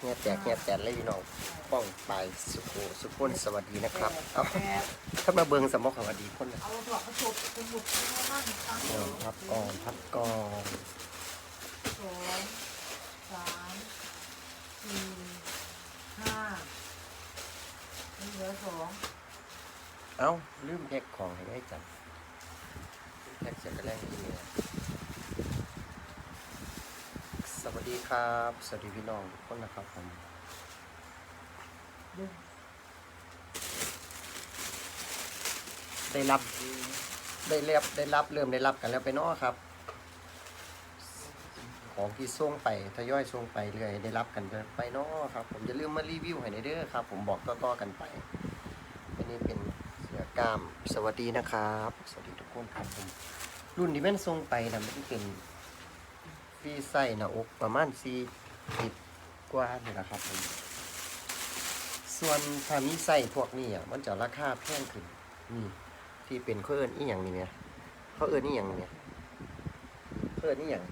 เงียบแตกเงียบแตกเลยพี่น้องป้องไปสุโขสุขนสวัสดีนะครับเอาถ้ามาเบิงสมองสวัสดีคนนะเอาดอกกระจกกระจกให้มั่งตั้งเดี๋ยวพับก่อนพับก่อนสองสามสี่ห้าเหลือสองเอ้าลืมแพ็คของให้ได้จังแพ็คเสร็จก็แรงนี่เลย สวัสดีครับ สวัสดีพี่น้องทุกคนนะครับผมได้รับได้รับได้รับเริ่มได้รับกันแล้วไปเนาะครับ ของที่ส่งไปทยอยส่งไปเรื่อยได้รับกันไปเนาะครับ ผมจะลืมมารีวิวให้ในเด้อครับ ผมบอกต่อๆกันไปอันนี้เป็นเสือกล้ามสวัสดีนะครับ สวัสดีทุกคนครับผมรุ่นที่แม่นส่งไปนะมันเป็น ฟรีไส้หน้าอกประมาณสี่สิบกว่านี่แหละครับผมส่วนถ้ามีไส้พวกนี้อะมันจะราคาแพงขึ้นนี่ที่เป็นเขาเอิญอีหยังนี่เนี่ยเขาเอิญอีหยังนี่เนี่ยเขาเอิญอีหยัง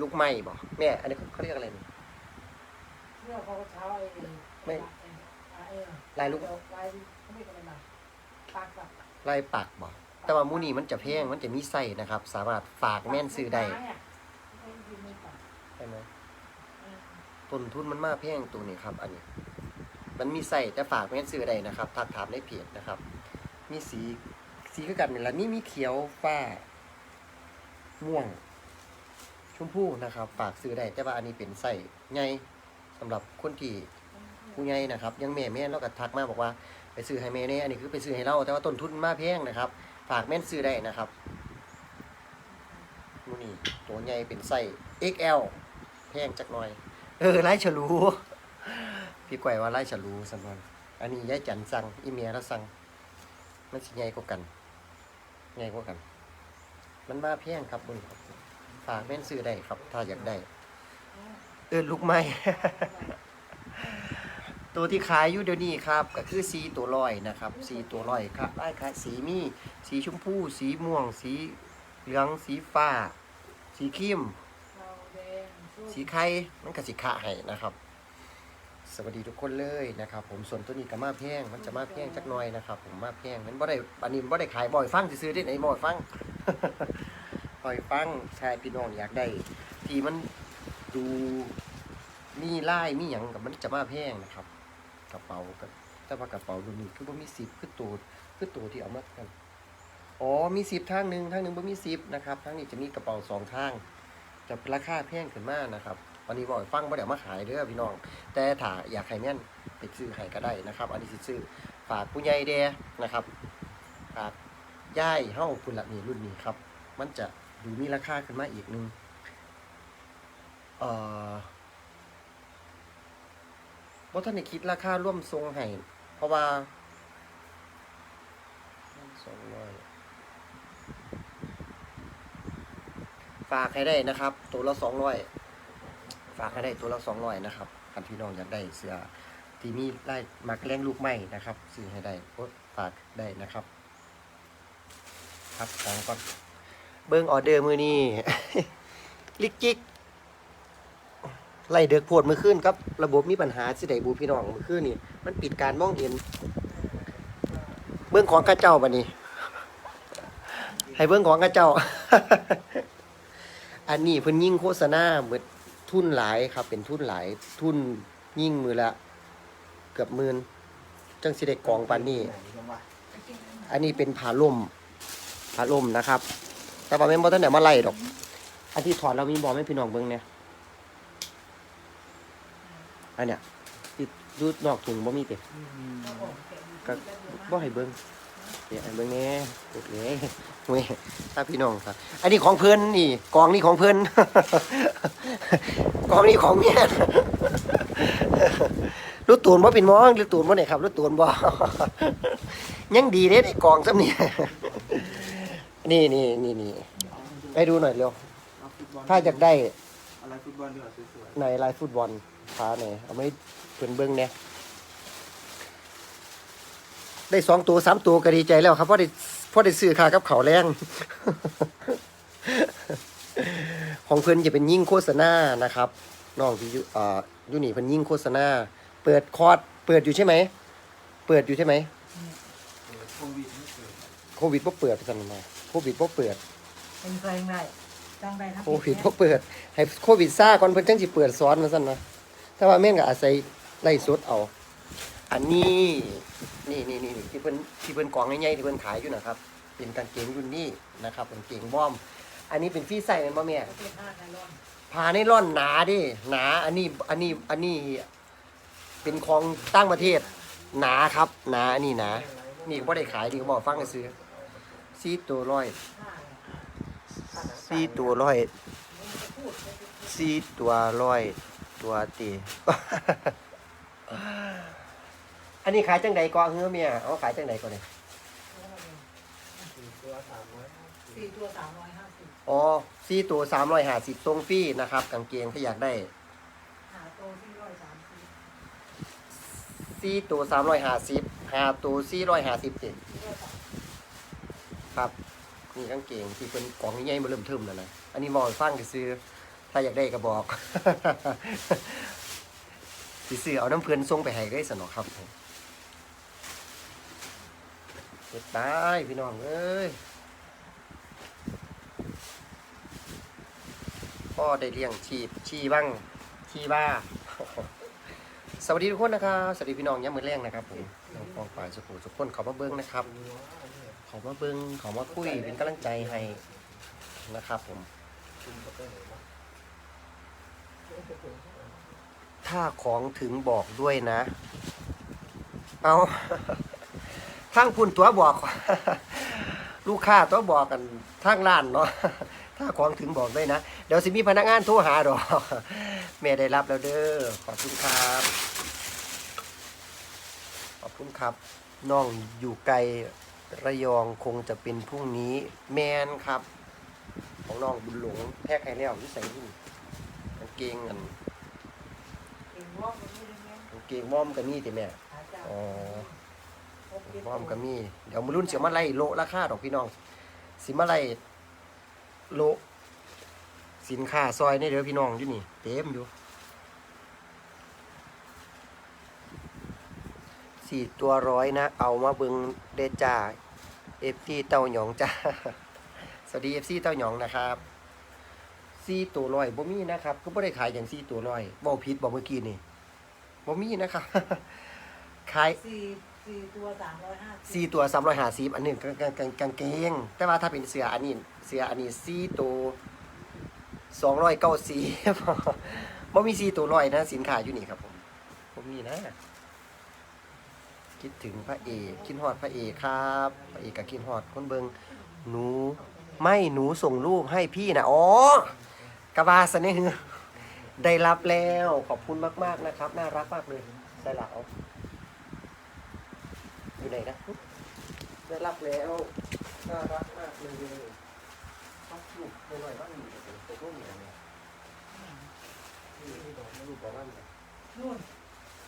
ลูกไม้บ่แม่อันนี้เขาเรียกอะไรนี่เมื่อเขาเช้าไอ้ไม่เออลายลูกลายเขาไม่กันเลยนะปากกับลายปักบ่แต่ว่ามูนี่มันจะแพงมันจะมีไส้นะครับ สามารถฝากแม่นซื้อได้ ม่กินไม่ปาก ใช่ไหม เออ ต้นทุนมันมากแพงตัวนี้ครับ อันนี้ มันมีไส้แต่ฝากแม่ซื้อได้นะครับทักถามในเพจนะครับ มีสีสีคือกันนี่แหละนี่มีเขียวฟ้า ม่วง ชมพูนะครับ ฝากซื้อได้แต่ว่าอันนี้เป็นไส้ใหญ่สำหรับคนที่ผู้ใหญ่นะครับยังแม่แม่เราก็ทักมาบอกว่าไปซื้อให้แม่เนี่ยอันนี้คือไปซื้อให้เราแต่ว่าต้นทุนมากแพงนะครับ ฝากแม่นซื้อได้นะครับมูนี่ตัวใหญ่เป็นไส้ XL แพงจักหน่อย เออไล่ฉลู พี่ก๋วยว่าไล่ฉลูสำนวนอันนี้ยายจันสั่งอีเมียเราสั่งมันสิใหญ่กว่ากันใหญ่กว่ากัน มันมาแพงครับบุญครับฝากแม่นซื้อได้ครับ ถ้าอยากได้ เออลูกไม้ ตัวที่ขายอยู่เดี๋ยวนี้ครับ ก็คือสีตัวลอยนะครับสีตัวลอยครับได้ขายสีมีสีชมพู สีม่วง สีเหลือง สีฟ้า สีครีม สีไข่มันก็สีขะให้นะครับ สวัสดีทุกคนเลยนะครับ ผมส่วนตัวนี้ก็มาแพงมันจะมาแพงจักหน่อยนะครับ ผมมาแพงมันบ่ได้อันนี้บ่ได้ขายบ่อยฟังซื้อได้ไหนบ่อยฟังบ่อยฟังใช่พี่น้องอยากได้ ที่มันดูมีลายมีหยังกับมันจะมาแพงนะครับ กระเป๋ากับแต่ว่ากระเป๋าดูนี่คือบ่มีสิบคือตัวคือตัวที่เอามากันอ๋อมีสิบทางหนึ่งทางหนึ่งบ่มีสิบนะครับทางนี้จะมีกระเป๋าสองทาง จะราคาแพงขึ้นมากนะครับวันนี้บอกฟังว่าเดี๋ยวมาขายเด้อพี่น้อง แต่ถ้าอยากให้แม่นไปซื้อให้ก็ได้นะครับ อันนี้สิซื้อฝากผู้ใหญ่เดนะครับฝากย่ายเฮ้าคุณละนี่รุ่นนี้ครับ มันจะดูมีราคาขึ้นมาอีกนึงเอ่อบ่ท่านได้คิดราคาร่วมทรงให้เพราะว่าสองร้อย ฝากให้ได้นะครับ ตัวละสองร้อยฝากให้ได้ตัวละสองร้อยนะครับคันพี่น้องอยากได้เสื้อที่มีไล่มักล้งลูกไม้นะครับซื้อให้ได้ฝากได้นะครับ ครับของก่อนเบิ้งออเดอร์มือนี้ลิกจิกไล่เด็กโพดมือขึ้นครับ ระบบมีปัญหาสิไดบูพี่น้องมือขึ้นนี่ มันปิดการมองเห็น เบิ้องของกระเจ้าบันนี้ ให้เบิ้องของกระเจ้า อันนี้เพิ่นยิ่งโฆษณาเหมือนทุนหลายครับ เป็นทุนหลายทุนยิ่งมือละ เกือบหมื่นจังสิได้กองปานนี้ อันนี้เป็นผาล่มผาล่มนะครับ แต่ว่าแม่นบ่ทันได้มาไล่ดอก อันที่ถอดเรามีบอกให้พี่น้องเบิ่งเนี่ยอันเนี้ยติดดูนอกถุงบ่มีติก็บ่ให้เบิ่ง ดี๋ยวให้เบิ่งแหน่โอเคเว้ยถ้าพี่น้องครับ อันนี้ของเพิ่นนี่กองนี่ของเพิ่นกองนี่ของเมียรู้ตูนบ่เป็นหมองรู้ตูนบ่ไหนครับรู้ตูนบ่ยังดีเด้ไอ้กองซ้ำนี่นี่นี่นี่นี่ให้ดูหน่อยเร็วถ้าอยากได้อะไรฟุตบอลดีกว่าสวยในไลฟ์ฟุตบอลฟ้าไหนเอาไม่เพิ่นเบิ่งเนี่ย ได้สองตัวสามตัวก็ดีใจแล้วครับเพราะได้เพราะได้ซื้อค่ากับเขาวแรง ของเพิ่นจะเป็นยิ่งโฆษณานะครับน้องที่อยู่เอ่ออยู่นี่เพิ่นยิงโฆษณา เปิดคอร์สเปิดอยู่ใช่ไหม เปิดอยู่ใช่ไหมโควิดไม่เกิดโควิดบ่เปิดซั่นมาโควิดบ่เปิด เป็นเพลงได้จ้างได้ทั้งโควิดบ่เปิด ให้โควิดซ่าก่อนเพิ่นจังสิเปิดสอนมาซั่นนะแต่ว่าแม่นก็อาศัยไล่สดเอา อันนี้ นี่นี่นี่ที่เพิ่นที่เพิ่นกองใหญ่ๆที่เพิ่นขายอยู่นะครับ เป็นกางเกงรุ่นนี้นะครับเป็นเกงวอม อันนี้เป็นฟรีไซส์แม่นบ่แม่ผ้าไทยร้อนผ้าในร่อนหนาดิหนาอันนี้อันนี้อันนี้เป็นของตั้งประเทศ หนาครับ หนาอันนี้หนา นี่ก็ได้ขายดีเขาบอกฟังกันซื้อซีตัวร้อยซีตัวร้อยซีตัวร้อยตัวตี อันนี้ขายจังใดก่อนเฮือเมียเอาขายจังใดก่อนเนี่ยสี่ตัวสามร้อยสี่ตัวสามร้อยห้าสิบอ๋อซีตัวสามร้อยห้าสิบทรงฟรีนะครับ กางเกงถ้าอยากได้หาโตที่ร้อยสามสิบซีตัวสามร้อยห้าสิบห้าตัวซีร้อยห้าสิบเจ็ดที่ร้อยสามสิบครับนี่กางเกงที่เป็นกล่องใหญ่ๆมาเริ่มเทิมแล้วนะอันนี้มองฟังซื้อ ถ้าอยากได้ก็บอกสิซื้อเอาน้ำเพื่อนส่งไปให้ก็ได้สนอกครับผม เก็บได้พี่น้องเอ้ยพ่อได้เลี้ยงชีพชีบ้างชีบ้า สวัสดีทุกคนนะครับ สวัสดีพี่น้องย้ำมือแรงนะครับผมน้องปองป่ายสุขุสุขคนขามาเบิ้งนะครับขามาเบิ้งขามาคุยเป็นกำลังใจให้นะครับผม ถ้าของถึงบอกด้วยนะ เอา ทางคุณตัวบอก ลูกค้าตัวบอกกันทางร้านเนาะถ้าของถึงบอกด้วยนะ เดี๋ยวสิมีพนักงานโทรหาดอกแม่ได้รับแล้วเด้อขอบคุณครับ ขอบคุณครับน้องอยู่ไกลระยองคงจะเป็นพรุ่งนี้แมนครับ ของน้องบุญหลงแพ็กให้แล้วที่ใส่ที่กางเกงอันเองว่ามันไม่ได้แม่นกางเกงว่อมกับมีติแม่หาเจ้าอ๋อ พบเก็บว่อมกับมี เดี๋ยวมารุ่นเสียมาไล่โลราคาดอกพี่น้อง สิมาไล่โลสินค้าซอยนี่เด้อพี่น้องอยู่นี่ เต็มอยู่สี่ตัวร้อยนะ เอามาเบิงเดจ้าเอฟซีเต้าหยองจ้า สวัสดีเอฟซีเต้าหยองนะครับซีตัวร้อยบ่มีนะครับ ก็บ่ได้ขายอย่างซีตัวร้อยบ่ผิดบ่เมื่อกี้นี่บ่มีนะครับ ขาย สี่ตัวสามร้อยห้าสิบสี่ตัวสามร้อยห้าสิบอันหนึ่งกางกางกางกางเกง แต่ว่าถ้าเป็นเสืออันนี้เสืออันนี้สี่ตัวสองร้อยเก้าสิบบ่มีสี่ตัวร้อยนะ สินค้าอยู่นี่ครับผม ผมมีนะ คิดถึงพระเอกคิดฮอดพระเอกครับพระเอกกับคิดฮอดคนเบิงหนู ไม่หนูส่งรูปให้พี่นะอ๋อกะบาสนี่ได้รับแล้วขอบคุณมาก ๆนะครับ น่ารักมากเลยได้รับเอา อยู่ไหนนะได้รับแล้วน่ารักมากเลยต้องลูกหน่อยๆบ้างอยู่ตัวพวกนี้เนี่ยนี่นี่บอกไม่รู้บอกว่าไงนู่น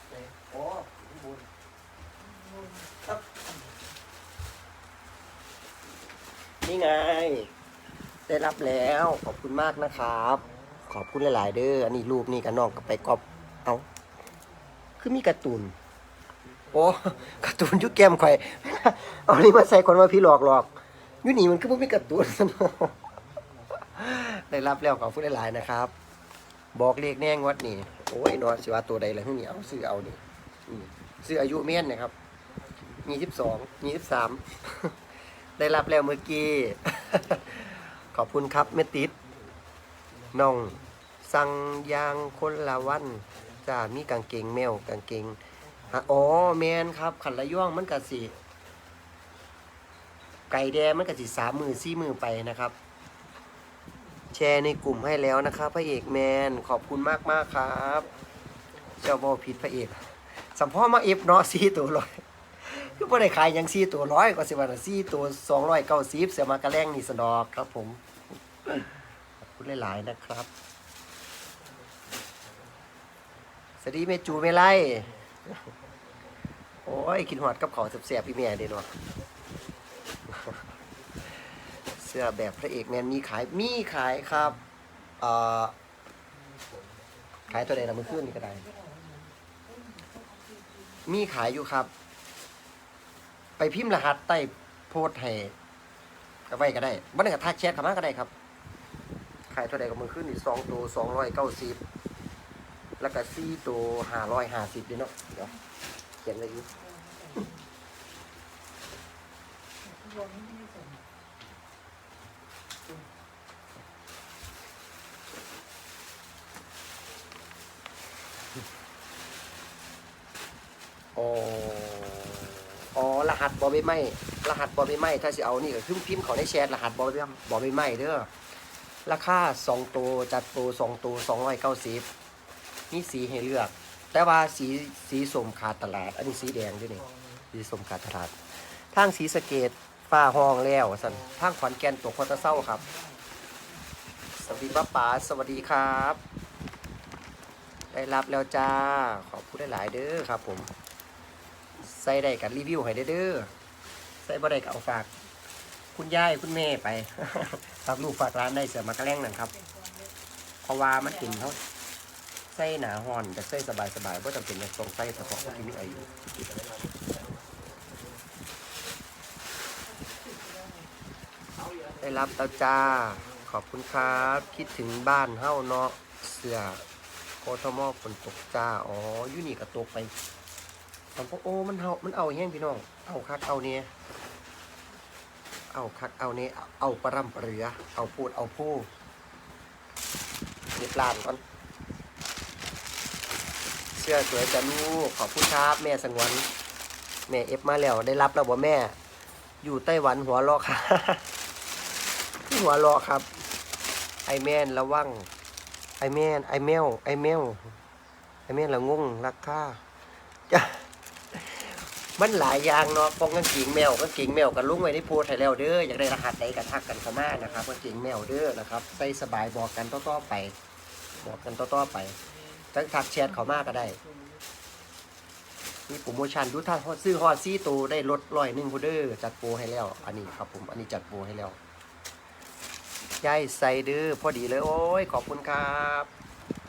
ไหนอ๋ออยู่ข้างบนนู่นนี่ไง ได้รับแล้วขอบคุณมากนะครับ ขอบคุณหลาย ๆ เด้ออันนี้รูปนี่กับน้องกับไปกอบเอา คือมีการ์ตูน โอ้การ์ตูนยุแกมข่อยเอานี่มาใส่คนมาพี่หลอกหลอกอยูนี่มันคือบ่มีการ์ตูนสนได้รับแล้วขอบคุณหลายๆนะครับ บอกเลขแน่งวัดนี่โอ้ยนอนสิว่าตัวใดเลยที่นี่เอาซื้อเอานี่ซื้ออายุเมียนนะครับยี่สิบสองยี่สิบสามได้รับแล้วเมื่อกี้ ขอบคุณครับเมติดน้อง สั่งยางคนละวันจ้ามีกางเกงแมวกางเกง ฮะอ๋อแมนครับขันละย่องมันกะสิ ไก่แดงมันกะสิสามมือสี่มือไปนะครับ แชร์ในกลุ่มให้แล้วนะครับ พระเอกแมนขอบคุณมากมากครับ เจ้าบอผิดพระเอกสัมพ่อมาเอฟเนาะสี่ตัวร้อยคือบ่ได้ขายยังสี่ตัวร้อยก็สิว่าน่ะสี่ตัวสองร้อยเก้าสิบเสียมากระแรงนี่สนอกครับผมขอบคุณหลายๆนะครับสวัสดีเมจูเมไล่ โอ้ยกินหอดกับขอเสียบพี่แม่เด้เนาะเสื้อแบบพระเอกแมนมีขายมีขายครับเอ่อขายตัวใดละมือขึ้นนี่ก็ได้ มีขายอยู่ครับ ไปพิมพ์รหัสใต้โพสต์ให้ก็ไว้ก็ได้บ่ได้ก็ทักแชทเข้ามาก็ได้ครับ ขายตัวใดกับมือขึ้นนี่สองตัวสองร้อยเก้าสิบแล้วก็สี่ตัวห้าร้อยห้าสิบดีเนาะเดี๋ยว ขียนไว้อยู่รด้ส่งอ๋ออ๋อรหัสบอใบไม้รหัสบอใบไม้ถ้าสิเอานี่ก็คือพิมพ์เขาในแชทรหัสบอใบไม้บอใบไม้เด้อราคาสองตัวจัดตัวสองตัวสองร้อยเก้าสิบมีสีให้เลือก แต่ว่าสีสีสมขาดตลาด อันนี้สีแดงด้วยนี่สีสมขาดตลาด ทางสีสะเกตฟ้าห้องแล้วสันทางขอนแก่นตกพอตะเศร้าครับ สวัสดีป้าป๋าสวัสดีครับ ได้รับแล้วจ้า ขอบคุณหลาย ๆ เด้อครับ ผม ใส่ได้กันรีวิวให้เด้เด้อใส่บ่ได้ก็เอาฝาก คุณยายคุณแม่ไปฝากลูกฝากร้านได้เสือมากระแล้งนั่นครับเพราะว่ามันกินเขา ใส่หนาหอนแต่ใส่สบายสบายๆว่าะจำเป็นจะต้องใส่เฉพาะคนที่มีอายุได้รับแล้วจ้า ขอบคุณครับ คิดถึงบ้านเฮ้าเนาะเสือโคทมอฝนตกจ้า อ๋อยู่นี่ก็ตกไปผมก็โอ้มันเฮามันเอาแห้งพี่น้อง เอาคักเอาเนี่ยเอาคักเอาเนี่ยเอาปลาร่ำปลาเรือ เอาพูดเอาพูดเก็บลานก่อน เสื้อสวยจันลูกขอบคุณครับแม่สงวนแม่เอฟมาแล้วได้รับแล้วบ่แม่ อยู่ไต้หวันหัวรอค่ะที่หัวรอครับ ไอแมนระวังไอแมนไอแมวไอแมวไอแมนละงงรักค่าจะมันหลายอย่างเนาะพวกกางเกงแมวกางเกงแมวกันลุงไว้ในโพสต์ให้แล้วเด้ออยากได้รหัสใดก็ทักกันเข้ามานะครับกางเกงแมวเด้อนะครับใส่สบายบอกกันต่อๆไป บอกกันต่อๆไป ทั้งทักแชทเขามากก็ได้มีโปรโมชั่นดูถ้าซื้อฮอดซี่ตัวได้ลดร้อยหนึ่งพูเด้อจัดโปรให้แล้ว อันนี้ครับผมอันนี้จัดโปรให้แล้วยายใส่เด้อพอดีเลยโอ้ยขอบคุณครับ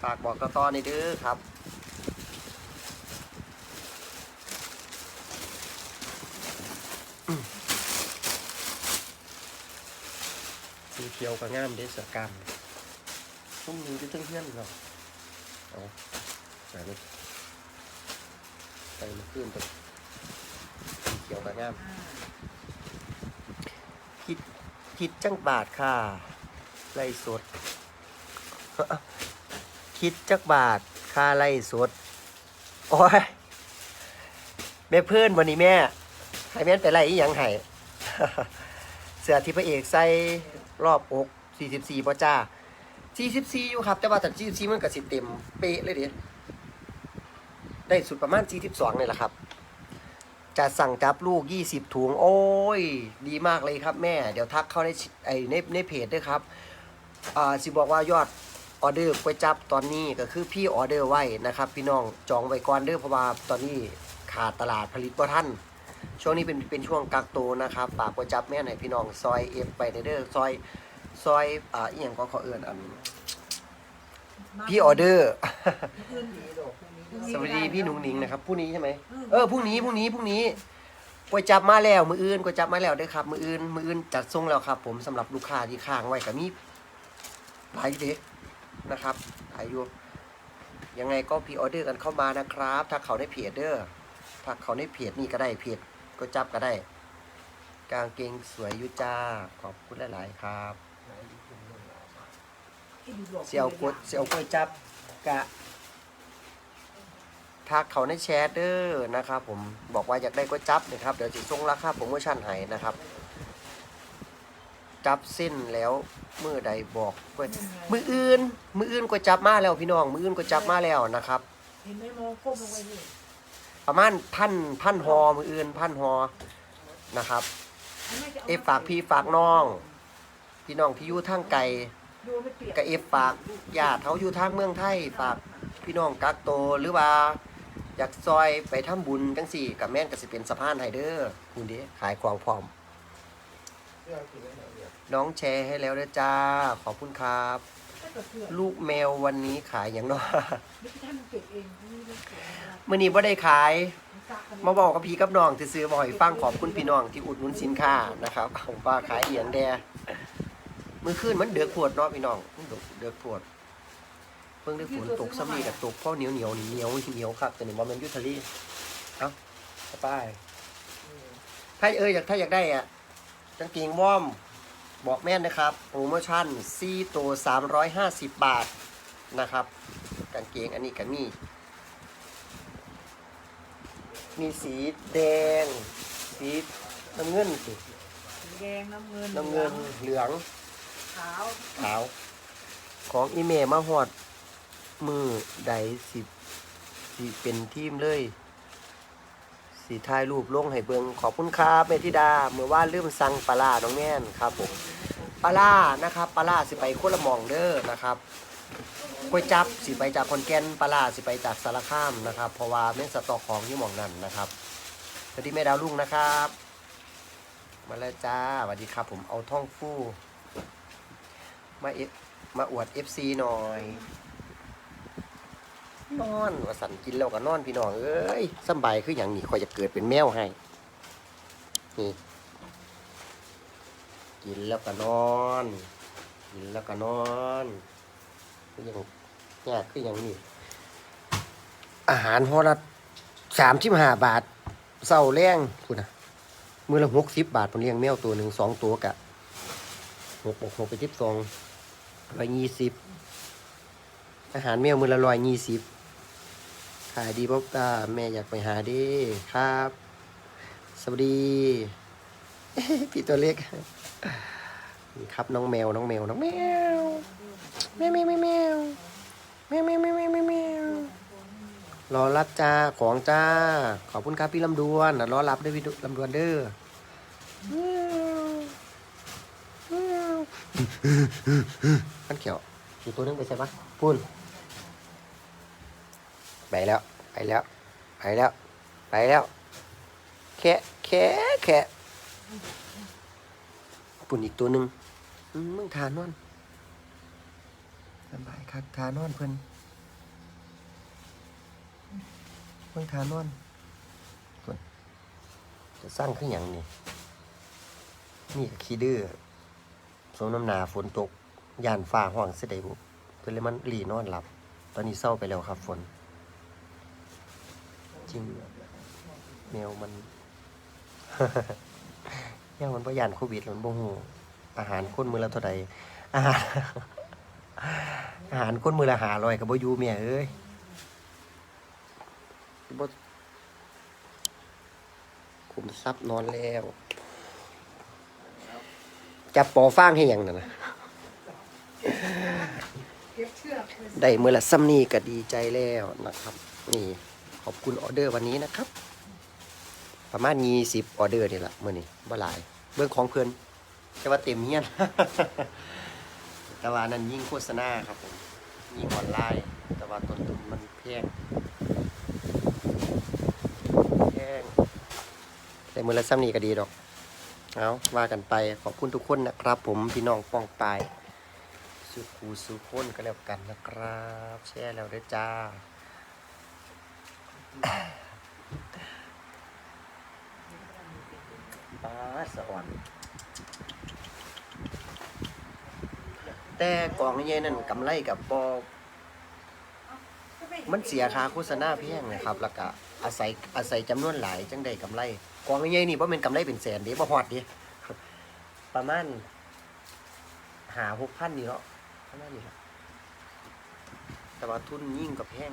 ฝากบอกต่อๆในเด้อครับสีเขียวก็งามเด้เสือกามชุ่มนี้จะตึ้งเพื่อนเรา เอาใส่เลยใส่มันขึ้นตัวสีเขียวก็งามคิดคิดจังบาทค่ะไล่สด คิดจักบาทค่าไล่สด โอ้ยแม่เพื่อนวันนี้แม่ให้แม่นไปไล่อีหยังให้เสื้อที่พระเอกใส่รอบอก 44ป่ะจ้า 44อยู่ครับ แต่ว่าแต่44มันก็สิเต็มเป๊ะเลยเดิได้สุดประมาณ42นี่แหละครับจะสั่งจับลูก 20 ถุง โอ้ย ดีมากเลยครับแม่ เดี๋ยวทักเข้าในไอในในเพจด้วยครับ อ่า สิบอกว่ายอดออเดอร์ก๋วยจับตอนนี้ก็คือพี่ออเดอร์ไว้นะครับ พี่น้องจองไว้ก่อนเด้อเพราะว่าตอนนี้ขาดตลาดผลิตบ่ทันช่วงนี้เป็นเป็นช่วงกักตัวนะครับฝากก๋วยจับแม่ให้พี่น้องซอยเอฟไปในเด้อซอย ซอยอ่าอีหยังก็ขอเอื่นอันพี่ออเดอร์ขึ้นมีดอกพวกนี้สวัสดีพี่หนุ่งหนิงนะครับพรุ่งนี้ใช่ไหมเออพรุ่งนี้พรุ่งนี้พรุ่งนี้ก๋วยจับมาแล้ว มืออื่นก๋วยจับมาแล้วเด้อครับ มืออื่นมืออื่นจัดส่งแล้วครับ ผมสำหรับลูกค้าที่ค้างไว้ก็มีหลายเด็กนะครับหลายอยู่ยังไงก็พีออเดอร์กันเข้ามานะครับ ถ้าเขาได้เพจเด้อถ้าเขาได้เพจนี่ก็ได้เพจก๋วยจับก็ได้ กางเกงสวยอยุจ้าขอบคุณหลาย ๆ ครับ ไหนอีกถุงหนึ่งเหรอ เสี่ยวกดเสี่ยวกล้วยจับกะทักเขาในแชทเด้อนะครับ ผมบอกว่าอยากได้กล้วยจับนะครับ เดี๋ยวจะส่งราคาโปรโมชั่นให้นะครับ จับเส้นแล้วมือใดบอกกล้วยมืออื่น มืออื่นกล้วยจับมาแล้วพี่น้องมืออื่นกล้วยจับมาแล้วนะครับ เห็นไหมมองก้มลงไปนี่ประมาณพันพันหอมืออื่นพันหอนะครับ เอฟฝากพี่ฝากน้อง พี่น้องที่อยู่ทางไกล กก็เอฟฝากญาติเขาอยู่ทางเมืองไทยฝากพี่น้องกักโตวหรือว่าอยากซอยไปทำบุญจังสี่กับแม่นก็สิเป็นสะพานไฮเดอร์คุณด้ขายของพร้อม น้องแชร์ให้แล้วเด้อจ้า ขอบคุณครับ ลูกแมววันนี้ขายอย่างนาะนี่ท่านเก็บเองนี่เรื่อนี้บ่ได้ขาย มาบอกกับพี่กับน้องที่ซื้อบ่อยฟังขอบคุณพี่น้องที่อุดหนุนสินค้านะครับผมว่าขายเอียงแด มือคืนมันเดือกปวดเนาะพี่น้องมันเดือกปวดเพิ่งได้ฝนตกซ้ำนี่กับตกเพราะเหนียวเหนียวเหนียวเหนียวครับแต่นี่ว่ามันอยุทธลีเอ้าไปถ้าเอออยากถ้าอยากได้อะกางเกงว่อมบอกแม่นนะครับโปรโมชั่น4ตัว350 บาทนะครับกางเกงอันนี้ก็มีมีสีแดง สีน้ำเงินสิสีแดงน้ำเงินน้ำเงินเหลือง ขาวขาว ของอีเมลมาหอด มือใดสิสิเป็นทีมเลย สีถ่ายรูปลงให้เบิงขอบคุณครับเมธิดาเมื่อว่าลืมสั่งปลาร้าน้องแม่นครับผมปลาร้านะครับปลาร้าสิไปโคละหมองเด้อนะครับก๋วยจับสิไปจากคอนแกนปลาร้าสิไปจากสารคามนะครับ เพราะว่าแม่นสต็อกของที่หมองนั่นนะครับสวัสดีแม่ดาวลุงนะครับ มาแล้วจ้าสวัสดีครับ ผมเอาท่องฟู่ มาเอฟมาอวด FC หน่อย นอนว่าสันกินแล้วก็นอนพี่น้องเอ้ยสบายคืออย่างนี้คอยจะเกิดเป็นแมวให้ นี่ กินแล้วก็นอน กินแล้วก็นอนคืออย่างยากคืออย่างนี้ อาหารหอละสามสิบห้าบาทเศร้าแรงคุณนะมือละหกสิบบาทผมเลี้ยงแมวตัวหนึ่งสองตัวกะ หกหกหกไปทิบสองร้อยยี่สิบอาหารแมวมือละร้อยยี่สิบขายดีป๊อบตาแม่อยากไปหาดิครับ สวัสดี พี่ตัวเล็กครับน้องแมวน้องแมวน้องแมวแมวแมวแมวแมวแมวแมวแมวแมวรอรับจ้าของจ้า ขอบคุณครับพี่ลำดวนน่ะรอรับด้วยพี่ลำดวนเด้อ ขันเขียวอีกตัวนึงไปใส่ปะพุ่นไปแล้ว ไปแล้ว ไปแล้ว ไปแล้ว แค่แค่แค่ปุ่นอีกตัวหนึ่งอืมมึงทานอนสบายครับทานอนเพิ่นมึงทานอนพุ่นจะสร้างขึ้นอหย่างนี่นี่ก็ขี้ดื้อ สมน้ำหนาฝนตกย่านฟ้าห้องเสยดบุเพิ่นเลยมันหลีนอนหลับ ตอนนี้เศร้าไปแล้วครับฝน จริงแมวมันเนี่ยมันบ่ยานโควิดแล้วมันบ่ฮู้อาหารคนมือละเท่าใดอาหารอาหารคนมือละ500ก็บ่อยู่แม่เอ้ยบ่คุมทรัพย์นอนแล้ว จับปอฟางให้ยังนั่นนะไว้ได้มื้อละซ้ำนี้ก็ดีใจแล้วนะครับ นี่ขอบคุณออเดอร์วันนี้นะครับ ประมาณ20ออเดอร์นี่แหละเมื้อนี้บ่หลาย เบื้องของเพื่อนแต่ว่าเต็มเฮียนแต่ว่านั้นยิ่งโฆษณาครับผมยิ่งออนไลน์ แต่ว่าต้นทุนมันแพงแพงแต่มือละซ้ำนี่ก็ดีดอก เอาว่ากันไปขอบคุณทุกคนนะครับ ผมพี่น้องป้องปายสุขูสุคนก็แล้วกันนะครับ แชร์แล้วด้อจ้าปลาสะอ่อน แต่กล่องใหญ่นั่นกำไรกับบอมันเสียค่าโฆษณาเพียงนะครับแล้วก็อาศัยอาศัยจำนวนหลายจังได้กำไร กองใหญ่นี่บ่แม่นกำไรเป็นแสนเด้บ่ฮอดเดิประมาณหาหกพันนี่เนาะประมาณนี้ละแต่ว่าทุนยิ่งกับแพง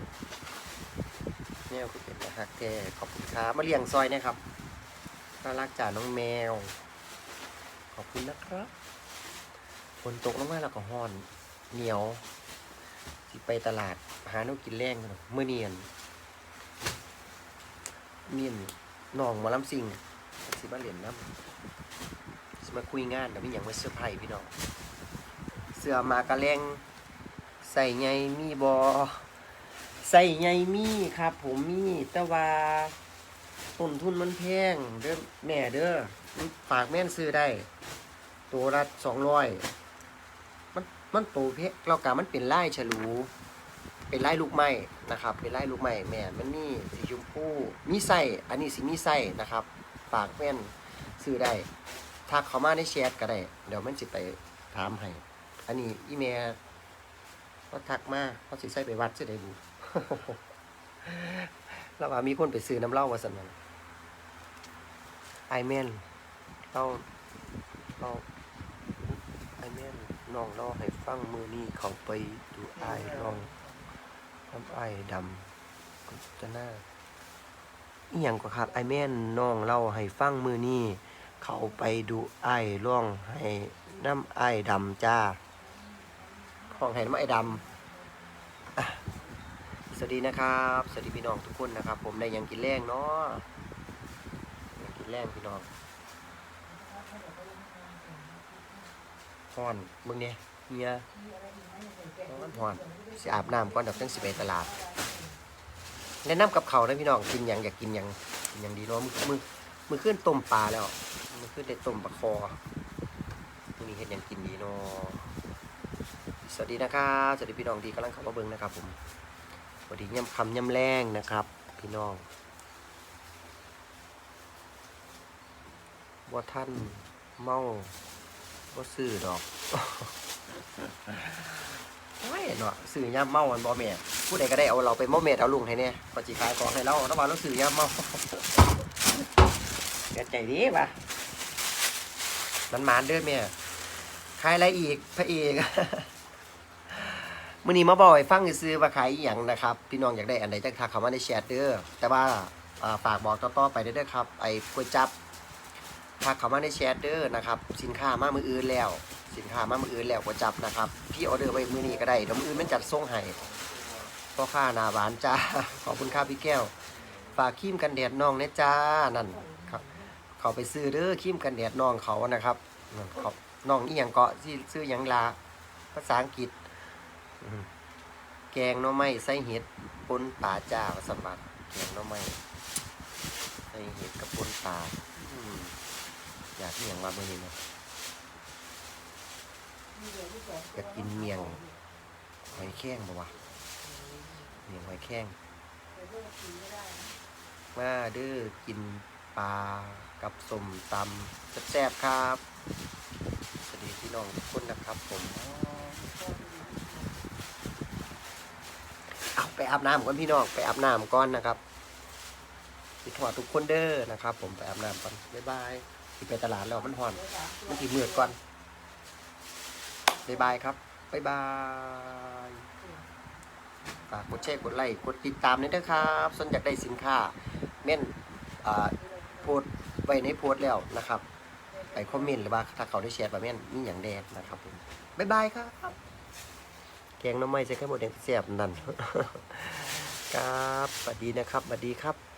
แนวคือเป็นนะครับแกขอบคุณครับมาเลี้ยงซอยนะครับน่ารักจ่าน้องแมว ขอบคุณนะครับฝนตกลงมาแล้วก็ฮ้อน เหนียวสิไปตลาดหาแนกินแรงกันเมื่อเนียนเมียน น้องหมาลำซิงสิมาเรียนน้ำสิมาคุยงานแต่ไม่อย่างมาเสื้อไผ่พี่น้อง เสื้อมากระแรงใส่ไงมีบอใส่ไงมีครับ ผมมีแต่ว่าต้นทุนมันแพงเด้อแม่เด้อฝากแม่นซื้อได้ ตัวละสองร้อยมันมันโตเพะเรากามันเป็นไล่ฉลู เป็นไล่ลูกไม้นะครับ เป็นไล่ลูกไม้แม่มันมีสีชมพูมีไส้อันนี้สิมีไส้นะครับ ปากแม่นซื้อได้ทักเขามาในแชทก็ได้ เดี๋ยวมันสิไปถามให้ อันนี้อีเมลก็ทักมาเขาสิใส่ไปวัดสิได้บุแล้วว่ามีคนไปซื้อน้ำเหล้าวาสันมันไอแมนเราเราไอแมนน้องเราให้ฟังมือนี้เขาไปดูไอายน้อง น้ำไอายดำก็จะหน้าอีหยังก็ครับไอแม่นน้องเราให้ฟังมือนี้เขาไปดูไอร้องให้น้ำไอายดำจ้าของให้น้ำไอายดำสวัสดีนะครับ สวัสดีพี่น้องทุกคนนะครับ ผมได้ยังกินแรงเนาะยังกินแรงพี่น้องฮ้อนมึงเนี่ยเฮีย ฮ้อนฮ้อนสิอาบน้ำก่อนดับจังสิไปตลาดแนะนำกับเขานะพี่น้องกินหยังอยากกินหยังกินหยังดีเนาะมือมือมือขึ้นต้มปลาแล้วมือขึ้นได้ต้มปลาคอมือนี้เฮ็ดยังกินดีเนาะสวัสดีนะครับสวัสดีพี่น้องที่กำลังเข้ามาเบิ่งนะครับ ผมสวัสดีย่ำคำย่ำแรงนะครับ พี่น้องว่าท่านเมาว่าซื้อดอก ไม่เนาะซื้อย่ำเมามันบ่แม่นผู้ใดก็ได้เอาเราไปเมเมดเอาลุงให้เนี่ยปจิขายของให้เราระหว่างเราซื้อย่ำเมาเสียใจดีปะมันหมานเด้อแม่ขายอะไรอีกพระเอกมื่อนี้มาบอกให้ฟังซื้อๆว่าขายอหย่างนะครับ พี่น้องอยากได้อันใดจะทักเข้ามาในแชทเด้อแต่ว่าฝากบอกต่อๆไปเด้อครับ ไอ้ก๋วยจับทักเข้ามาในแชทเด้อนะครับ สินค้ามามืออื่นแล้ว สินค้ามามืออื่นแล้วก๋วยจับนะครับ พี่ออเดอร์ไว้มือนี้ก็ได้เดี๋ยวมืออื่นมันจัดส่งให้พ่อค้าหนาหวานจ้า ขอบคุณครับพี่แก้ว ฝากครีมกันแดดน้องนะจ้า นั่นครับ เขาไปซื้อเด้อครีมกันแดดน้องเขานะครับนั่นเขาน้องอีหยังเกาะที่ซื้อหยังลา ภาษาอังกฤษ แกงน่อไม้ใส่เห็ดปนปลาจ้าสมบัติแกงน่อไม้ใส่เห็ดกับปนปลาอยากเมียงมาเมื่อนี้นะ อยากกินเมียงหอยแข้งบ่วะเมียงหอยแข้งมาเด้อกินปลากับสมตำแซ่บๆครับสวัสดีพี่น้องทุกคนนะครับผมเอาไปอาบน้ำก่อนพี่น้องไปอาบน้ำก่อนนะครับสิขอทุกคนเด้อนะครับ ผมไปอาบน้ำก่อนบ๊ายบายไปตลาดแล้วมันห่อน มันถีเมืดก่อน บ๊ายบายครับบ๊ายบายฝากกดแชร์กดไลค์กดติดตามด้วยนะครับส่วนอยากได้สินค้าเม่นโพสไว้ในโพสแล้วนะครับ ไปคอมเมนต์หรือว่าถ้าเขาได้แชร์แบบแม่นมีอย่างแดงนะครับผมบ๊ายบายครับ แกงน้ำไม้ใส่แค่หมดแดงแซ่บนั่นครับสวัสดีนะครับสวัสดีครับ